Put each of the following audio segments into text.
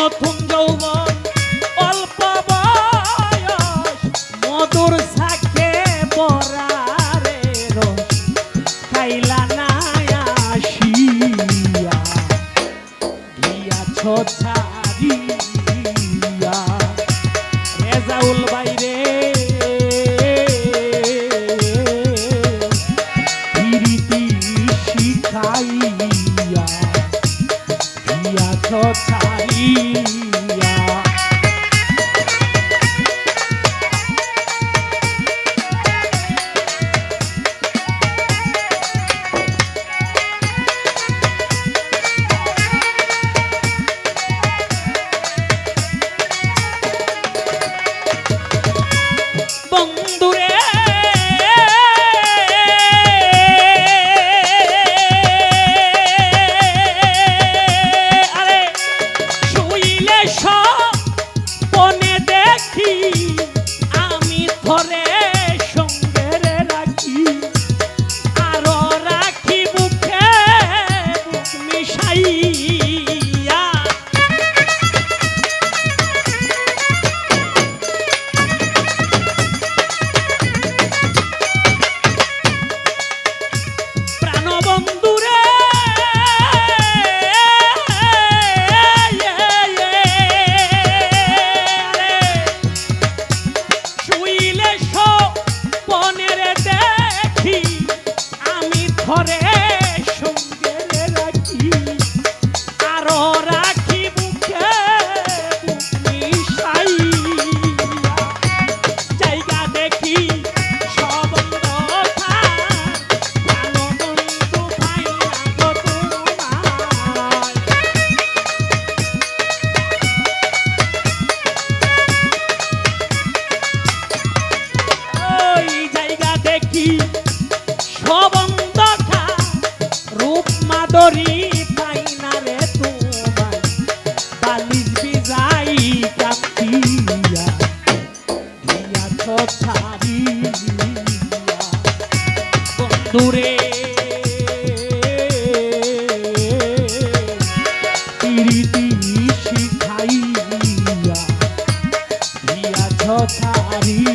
প্রথম যৌবন অল্প বয়স মধুর সাখে পরারে খাইলা না আসিয়া রেজাউল বাই ছাড়িয়া Jorge করি পাই না রে তোমার। বালির বিজাই কাপিয়া দিয়া তো ছাড়িয়া বন্ধুরে শিখাইয়া দিয়া। তো ছাড়িয়া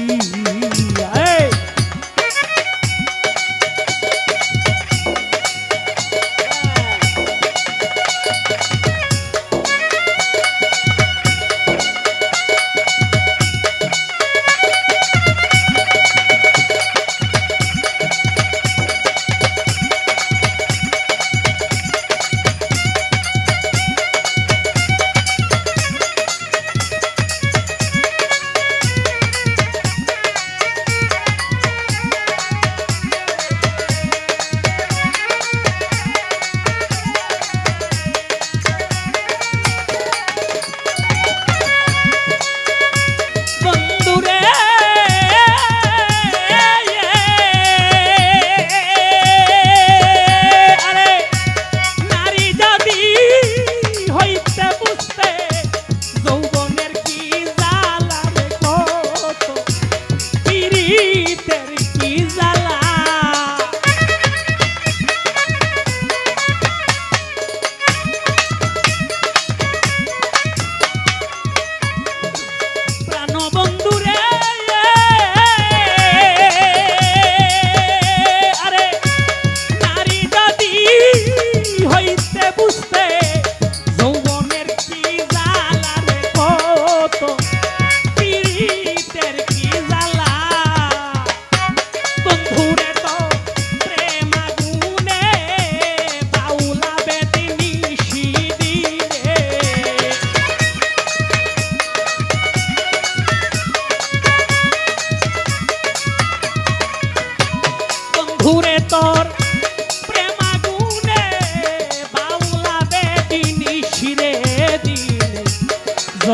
বুঝতে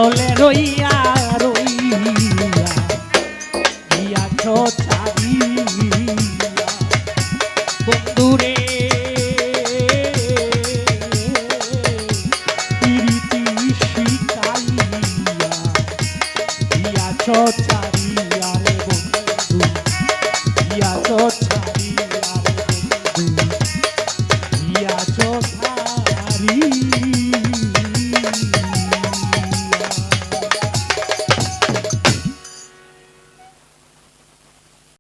জলে রইয়া